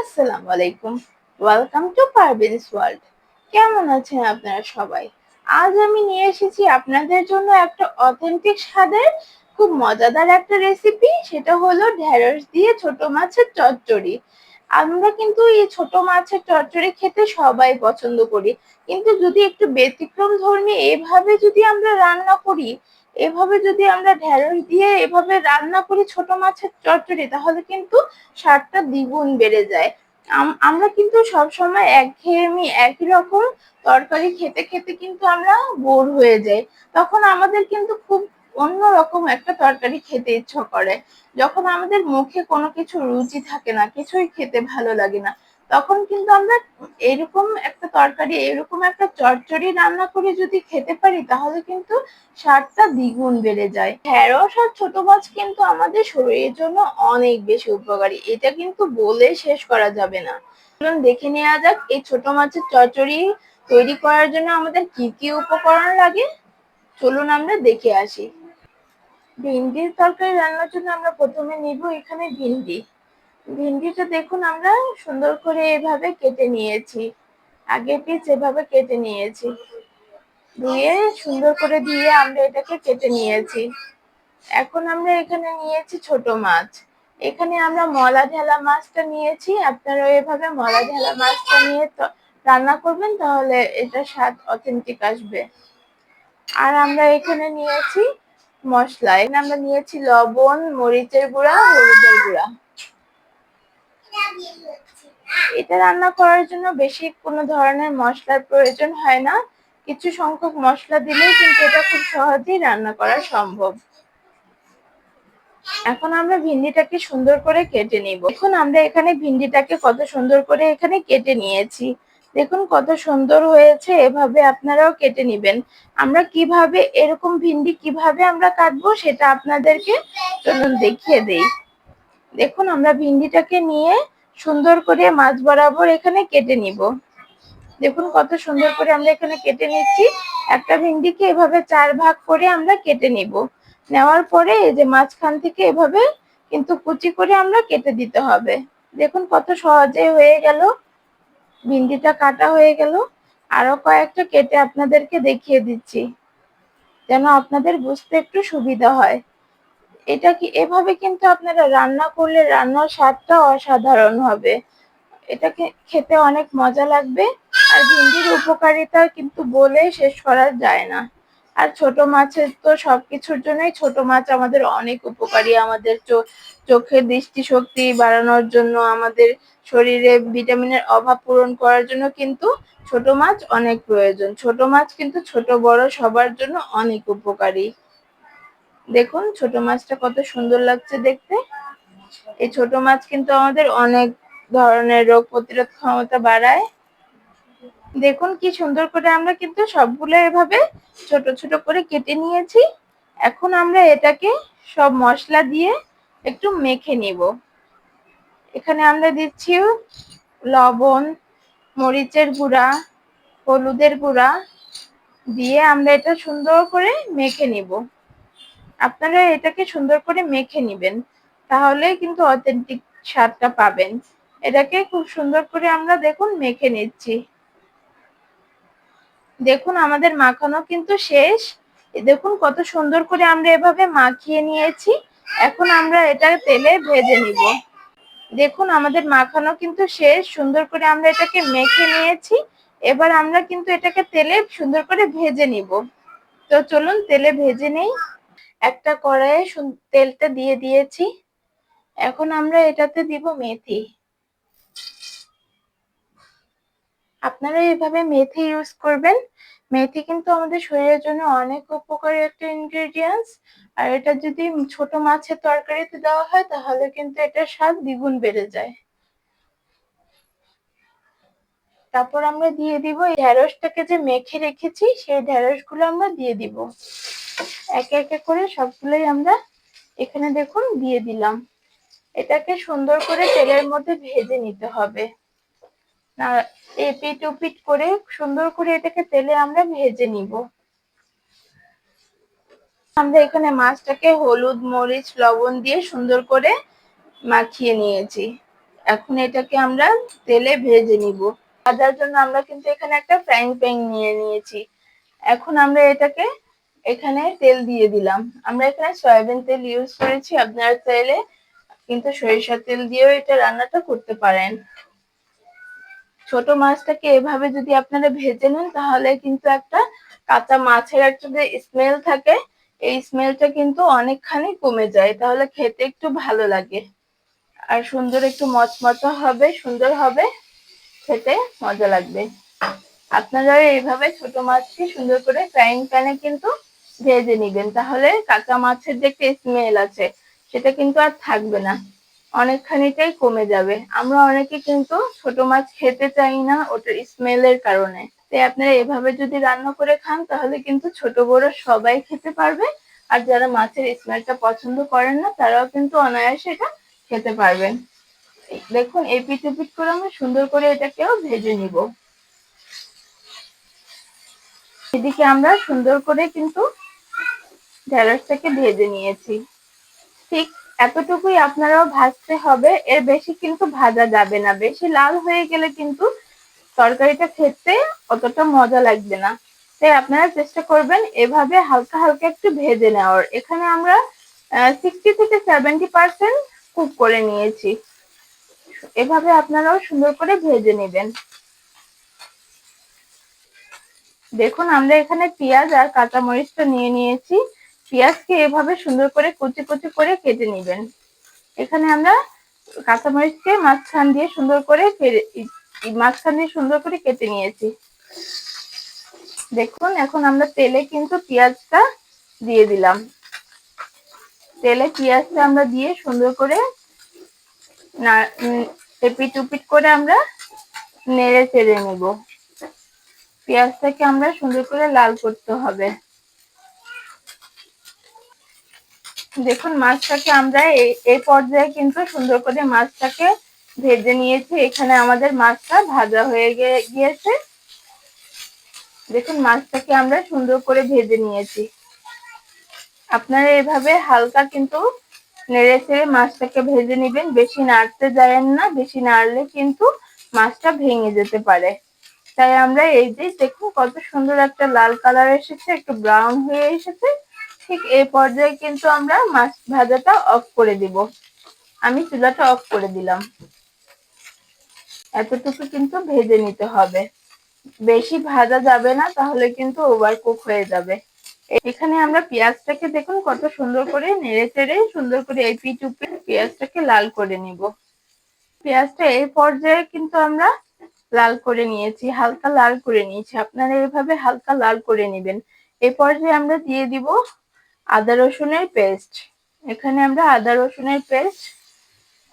আসসালামু আলাইকুম welcome to Parveen's world কেমন আছেন আপনারা সবাই? আজ আমি নিয়ে এসেছি আপনাদের জন্য একটা অথেন্টিক স্বাদের খুব মজাদার একটা রেসিপি সেটা হলো ঢেঁড়স দিয়ে ছোট মাছের চচ্চড়ি। আমরা কিন্তু এই ছোট মাছের চচ্চড়ি খেতে সবাই পছন্দ করি। কিন্তু যদি একটু ব্যতিক্রম ধর্মী, এভাবে যদি আমরা রান্না করি এভাবে যদি আমরা ঢেঁড়স দিয়ে এভাবে রান্না করি ছোট মাছের চচ্চড়ি, তাহলে কিন্তু স্বাদটা দ্বিগুণ বেড়ে যায়। আমরা কিন্তু সবসময় একঘেয়েমি একই রকম তরকারি খেতে খেতে কিন্তু আমরা বোর হয়ে যাই। তখন আমাদের কিন্তু খুব অন্যরকম একটা তরকারি খেতে ইচ্ছা করে। যখন আমাদের মুখে কোনো কিছু রুচি থাকে না, কিছুই খেতে ভালো লাগে না তখন কিন্তু আমরা এরকম একটা তরকারি, এরকম একটা চচ্চড়ি রান্না করে যদি খেতে পারি, তাহলে কিন্তু স্বাদটা দ্বিগুণ বেড়ে যায়। ঢেঁড়স আর ছোট মাছ কিন্তু আমাদের শরীরের জন্য অনেক বেশি উপকারী। এটা কিন্তু বলে শেষ করা যাবে না। চলুন দেখে নেওয়া যাক, এই ছোট মাছের চচ্চড়ি তৈরি করার জন্য আমাদের কি কি উপকরণ লাগে? চলুন আমরা দেখে আসি। ভিন্ডির তরকারি রান্নার জন্য আমরা প্রথমে নিব এখানে ভিন্ডি। ভিন্ডিটা দেখুন, আমরা সুন্দর করে এভাবে কেটে নিয়েছি। আগে পিস এভাবে কেটে নিয়েছি। দিয়ে সুন্দর করে দিয়ে আমরা এটাকে কেটে নিয়েছি। এখন আমরা এখানে নিয়েছি ছোট মাছ। এখানে আমরা মলা ঢেলা মাছটা নিয়েছি। আপনারা এভাবে মলা ঢেলা মাছটা নিয়ে রান্না করবেন, তাহলে এটা স্বাদ অথেন্টিক আসবে। আর আমরা এখানে নিয়েছি মশলা। এখানে আমরা নিয়েছি লবণ, মরিচের গুঁড়া, হলুদের গুঁড়া। এটা রান্না করার জন্য বেশি কোনো ধরনের মশলার প্রয়োজন হয় না। কিছু সংখ্যক মশলা দিলেই কিন্তু এটা খুব সহজেই রান্না করা সম্ভব। এখন আমরা ভিন্ডিটাকে সুন্দর করে কেটে নিব। এখন আমরা এখানে ভিন্ডিটাকে কত সুন্দর করে এখানে কেটে নিয়েছি। দেখুন, কত সুন্দর হয়েছে, এভাবে আপনারাও কেটে নিবেন। আমরা কীভাবে, এরকম ভিন্ডি কীভাবে আমরা কাটবো, সেটা আপনাদেরকে চলুন দেখিয়ে দেই। দেখুন, আমরা ভিন্ডিটাকে নিয়ে সুন্দর করে মাছ বরাবর এখানে কেটে নিব। দেখুন, কত সুন্দর করে আমরা এখানে কেটে নিচ্ছি। একটা ভিন্ডিকে এভাবে চার ভাগ করে আমরা কেটে নিব। নেওয়ার পরে এই যে মাঝখান থেকে এভাবে কিন্তু কুচি করে আমরা কেটে দিতে হবে। দেখুন, কত সহজে হয়ে গেল। ভিন্ডিটা কাটা হয়ে গেল। আরও কয়েকটা কেটে আপনাদেরকে দেখিয়ে দিচ্ছি, যেন আপনাদের বুঝতে একটু সুবিধা হয়। এটা কি এভাবে কিন্তু আপনারা রান্না করলে রান্নার স্বাদটা অসাধারণ হবে। এটাকে খেতে অনেক মজা লাগবে আর ভিন্ডির উপকারিতা কিন্তু বলে শেষ করা যায় না। আর ছোট মাছের তো সবকিছুর জন্যই ছোট মাছ আমাদের অনেক উপকারী। আমাদের চোখের দৃষ্টিশক্তি বাড়ানোর জন্য, আমাদের শরীরে ভিটামিনের অভাব পূরণ করার জন্য কিন্তু ছোট মাছ অনেক প্রয়োজন। ছোট মাছ কিন্তু ছোট বড় সবার জন্য অনেক উপকারী। দেখুন, ছোট মাছটা কত সুন্দর লাগছে দেখতে। এই ছোট মাছ কিন্তু আমাদের অনেক ধরনের রোগ প্রতিরোধ ক্ষমতা বাড়ায়। দেখুন, কি সুন্দর করে আমরা কিন্তু সবগুলো এভাবে ছোট ছোট করে কেটে নিয়েছি। এখন আমরা এটাকে সব মশলা দিয়ে একটু মেখে নিব। এখানে আমরা দিচ্ছি লবণ, মরিচের গুঁড়া, হলুদের গুঁড়া দিয়ে আমরা এটা সুন্দর করে মেখে নিব। আপনারা এটাকে সুন্দর করে মেখে নিবেন, তাহলে কিন্তু অথেন্টিক স্বাদটা পাবেন। এটাকে খুব সুন্দর করে আমরা দেখুন মেখে নিচ্ছি। দেখুন আমাদের মাখানো কিন্তু শেষ। দেখুন কত সুন্দর করে আমরা এভাবে মাখিয়ে নিয়েছি। এখন আমরা এটা তেলে ভেজে নিব। দেখুন আমাদের মাখানো কিন্তু শেষ। সুন্দর করে আমরা এটাকে মেখে নিয়েছি। এবার আমরা কিন্তু এটাকে তেলে সুন্দর করে ভেজে নিব। তো চলুন তেলে ভেজে নেই। একটা কড়াইয়ে তেলটা দিয়ে দিয়েছি। এখন আমরা এটাতে দিব মেথি। আপনারা এভাবে মেথি ইউজ করবেন। মেথি কিন্তু আমাদের শরীরের জন্য অনেক উপকারী একটা ইনগ্রেডিয়েন্টস আর এটা যদি ছোট মাছের তরকারিতে দেওয়া হয়, তাহলে কিন্তু এটার স্বাদ দ্বিগুণ বেড়ে যায়। তারপর আমরা দিয়ে দিব এই ঢেঁড়সটাকে যে মেখে রেখেছি, সেই ঢেঁড়সগুলো আমরা দিয়ে দিব। একে একে করে সবগুলোই আমরা এখানে দেখুন দিয়ে দিলাম। এটাকে সুন্দর করে তেলের মধ্যে ভেজে নিতে হবে। না এপিট ওপিট করে সুন্দর করে এটাকে তেলে আমরা ভেজে নিব। আমরা এখানে মাছটাকে হলুদ, মরিচ, লবণ দিয়ে সুন্দর করে মাখিয়ে নিয়েছি। এখন এটাকে আমরা তেলে ভেজে নিব। ভাজার জন্য আমরা কিন্তু এখানে একটা ফ্রাইং প্যান নিয়ে নিয়েছি। এখন আমরা এটাকে এখানে তেল দিয়ে দিলাম। আমরা এখানে সয়াবিন তেল ইউজ করেছি। আপনারা চাইলে কিন্তু সরিষার তেল দিয়েও এটা রান্নাটা করতে পারেন। ছোট মাছটাকে এভাবে যদি আপনারা ভেজে নেন, তাহলে কিন্তু একটা কাঁচা মাছের একটা যে স্মেল থাকে, এই স্মেলটা কিন্তু অনেকখানি কমে যায়। তাহলে খেতে একটু ভালো লাগে। আর সুন্দর একটু মচমচা হবে, সুন্দর হবে। খেতে মজা লাগবে। আপনারা এইভাবে ছোট মাছকে সুন্দর করে ফ্রাইং প্যানে কিন্তু ভেজে নিবেন। তাহলে কাঁচা মাছের যে একটা স্মেল আছে, সেটা কিন্তু আর থাকবে না। অনেকখানিটাই কমে যাবে। আমরা অনেকে কিন্তু ছোট মাছ খেতে চাই না ওটার স্মেলের কারণে। তাই আপনারা এভাবে যদি রান্না করে খান, তাহলে কিন্তু ছোট বড় সবাই খেতে পারবে। আর যারা মাছের স্মেলটা পছন্দ করেন না, তারাও কিন্তু অনায়াসে এটা খেতে পারবেন। দেখুন এপিট এপিট করে আমরা সুন্দর করে এটাকেও ভেজে নিব। এদিকে আমরা সুন্দর করে কিন্তু ঢেঁড়সটাকে ভেজে নিয়েছি। ঠিক এতটুকুই আপনারাও ভাজতে হবে। এর বেশি কিন্তু ভাজা যাবে না। বেশি লাল হয়ে গেলে কিন্তু তরকারিটা খেতে অতটা মজা লাগবে না। তাই আপনারা চেষ্টা করবেন এভাবে হালকা হালকা একটু ভেজে নেওয়ার। এখানে আমরা সিক্সটি থেকে সেভেন্টি পার্সেন্ট কুক করে নিয়েছি। এভাবে আপনারাও সুন্দর করে ভেজে নেবেন। দেখুন, আমরা এখানে পেঁয়াজ আর কাঁচামরিচটা নিয়ে নিয়েছি। পেঁয়াজকে এভাবে সুন্দর করে কুচি কুচি করে কেটে নেবেন। এখানে আমরা কাঁচামরিচকে মাঝখান দিয়ে সুন্দর করে মাঝখান দিয়ে সুন্দর করে কেটে নিয়েছি। দেখুন, এখন আমরা তেলে কিন্তু পেঁয়াজটা দিয়ে দিলাম। তেলে পেঁয়াজটা আমরা দিয়ে সুন্দর করে না এপিট উপিট করে আমরা নেড়ে চেড়ে নেব। পেঁয়াজটাকে আমরা সুন্দর করে লাল করতে হবে। দেখুন, মাছটাকে আমরা এই পর্যায়ে কিন্তু সুন্দর করে মাছটাকে ভেজে নিয়েছি। এখানে আমাদের মাছটা ভাজা হয়ে গিয়েছে। দেখুন, মাছটাকে আমরা সুন্দর করে ভেজে নিয়েছি। আপনারা এভাবে হালকা কিন্তু নেড়ে চেড়ে মাছটাকে ভেজে নেবেন। বেশি নাড়তে যাবেন না, বেশি নাড়লে কিন্তু মাছটা ভেঙে যেতে পারে। তাই আমরা এই যে দেখুন কত সুন্দর একটা লাল কালার এসেছে, একটু ব্রাউন হয়ে এসেছে। ঠিক এই পর্যায়ে কিন্তু আমরা মাছ ভাজাটা অফ করে দিব। আমি চুলাটা অফ করে দিলাম। এতটুকু কিন্তু ভেজে নিতে হবে। বেশি ভাজা যাবে না, তাহলে কিন্তু ওভার কুক হয়ে যাবে। এখানে আমরা পেঁয়াজটাকে দেখুন কত সুন্দর করে নেড়ে চেড়ে সুন্দর করে এই পিটুপি পেঁয়াজটাকে লাল করে নিব। পেঁয়াজটা এই পর্যায়ে কিন্তু আমরা লাল করে নিয়েছি, হালকা লাল করে নিয়েছি। আপনারা এভাবে হালকা লাল করে নেবেন। এই পর্যায়ে আমরা দিয়ে দিব আদা রসুনের পেস্ট। এখানে আমরা আদা রসুনের পেস্ট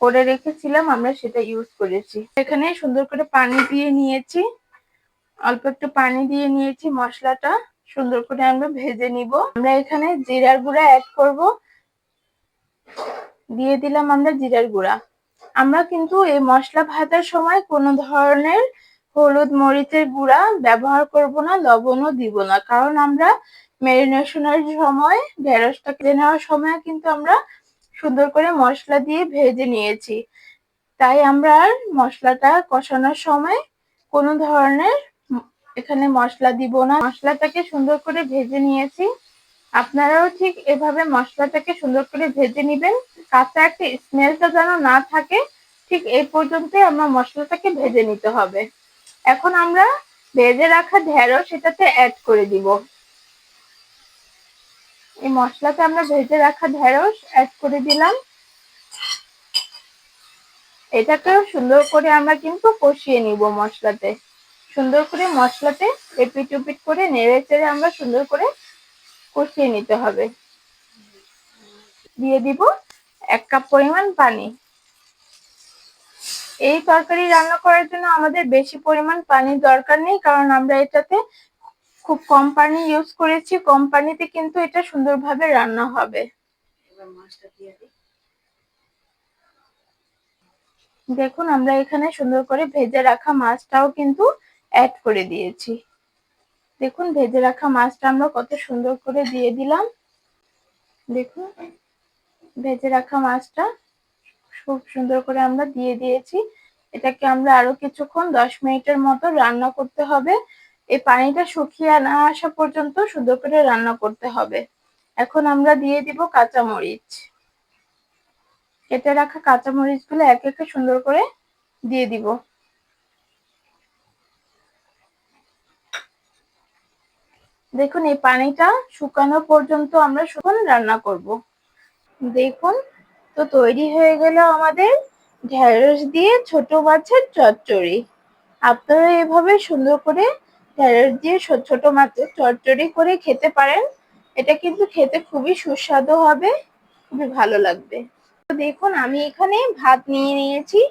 করে রেখেছিলাম, আমরা সেটা ইউজ করেছি। এখানে সুন্দর করে পানি দিয়ে নিয়েছি। অল্প একটু পানি দিয়ে নিয়েছি মশলাটা। সুন্দর করে আমরা ভেজে নিব। আমরা এখানে জিরার গুঁড়া অ্যাড করব। দিয়ে দিলাম আমরা জিরার গুঁড়া। আমরা কিন্তু এই মশলা ভাজার সময় কোনো ধরনের হলুদ মরিচের গুঁড়া ব্যবহার করব না, লবণও দিব না। কারণ আমরা ম্যারিনেশনের সময়, ঢেঁড়সটা কেটে নেওয়ার সময় কিন্তু আমরা সুন্দর করে মশলা দিয়ে ভেজে নিয়েছি। তাই আমরা মশলাটা কষানোর সময় কোনো ধরনের এখানে মশলা দিব না। মশলাটাকে সুন্দর করে ভেজে নিয়েছি। আপনারাও ঠিক এভাবে মশলাটাকে সুন্দর করে ভেজে নিবেন। কাঁচা একটা স্মেলটা যেন না থাকে, ঠিক এই পর্যন্তই আমরা মশলাটাকে ভেজে নিতে হবে। এখন আমরা ভেজে রাখা ঢেঁড়স সেটাতে অ্যাড করে দিব। এই মশলাতে আমরা ভেজে রাখা ঢেঁড়স অ্যাড করে দিলাম। এটাকেও সুন্দর করে আমরা কিন্তু কষিয়ে নিব মশলাতে। সুন্দর করে মশলাতে এপিট উপিট করে নেড়ে চেড়ে আমরা সুন্দর করে কষিয়ে নিতে হবে। দিয়ে দিব এক কাপ পরিমাণ পানি। এই তরকারি রান্না করার জন্য আমাদের বেশি পরিমাণ পানির দরকার নেই কারণ আমরা এটাতে খুব কম পানি ইউজ করেছি কম পানিতে কিন্তু এটা সুন্দরভাবে রান্না হবে। দেখুন আমরা এখানে সুন্দর করে ভেজে রাখা মাছটাও কিন্তু অ্যাড করে দিয়েছি। দেখুন, ভেজে রাখা মাছটা আমরা কত সুন্দর করে দিয়ে দিলাম। দেখুন, ভেজে রাখা মাছটা খুব সুন্দর করে আমরা দিয়ে দিয়েছি। এটাকে আমরা আরও কিছুক্ষণ, দশ মিনিটের মতো রান্না করতে হবে। এই পানিটা শুকিয়ে না আসা পর্যন্ত সুন্দর করে রান্না করতে হবে। এখন আমরা দিয়ে দিব কাঁচামরিচ। কেটে রাখা কাঁচামরিচগুলো এক একে সুন্দর করে দিয়ে দিব। দেখুন, এই পানিটা শুকানো পর্যন্ত আমরা শুকন রান্না করব। দেখুন, তো তৈরি হয়ে গেল আমাদের ঢেঁড়স দিয়ে ছোট মাছের চচ্চড়ি। আপনারা এভাবে সুন্দর করে ঢেঁড়স দিয়ে ছোট মাছের চচ্চড়ি করে খেতে পারেন। এটা কিন্তু খেতে খুবই সুস্বাদু হবে, খুবই ভালো লাগবে। তো দেখুন, আমি এখানে ভাত নিয়ে নিয়েছি।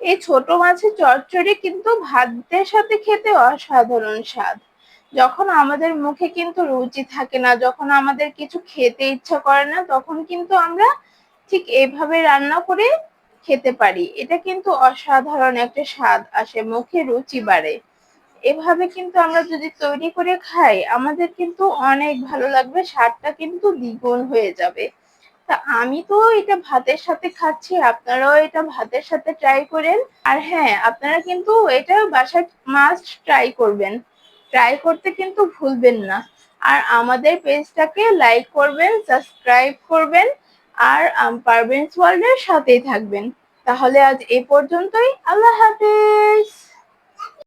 এই ছোট মাছের চচ্চড়ি কিন্তু ভাতের সাথে খেতে অসাধারণ স্বাদ। যখন আমাদের মুখে কিন্তু রুচি থাকে না, যখন আমাদের কিছু খেতে ইচ্ছা করে না, তখন কিন্তু আমরা ঠিক এভাবে রান্না করে খেতে পারি। এটা কিন্তু অসাধারণ একটা স্বাদ আসে, মুখে রুচি বাড়ে। এভাবে কিন্তু আমরা যদি তৈরি করে খাই, আমাদের কিন্তু অনেক ভালো লাগবে, স্বাদটা কিন্তু দ্বিগুণ হয়ে যাবে। তা আমি তো এটা ভাতের সাথে খাচ্ছি, আপনারাও এটা ভাতের সাথে ট্রাই করেন। আর হ্যাঁ আপনারা কিন্তু এটা বাসায় মাস্ট ট্রাই করবেন। ট্রাই করতে কিন্তু ভুলবেন না। আর আমাদের পেজটাকে লাইক করবেন সাবস্ক্রাইব করবেন, আর পারবেন্স ওয়ার্ল্ডের সাথেই থাকবেন। তাহলে আজ এ পর্যন্তই। আল্লাহ হাফিজ!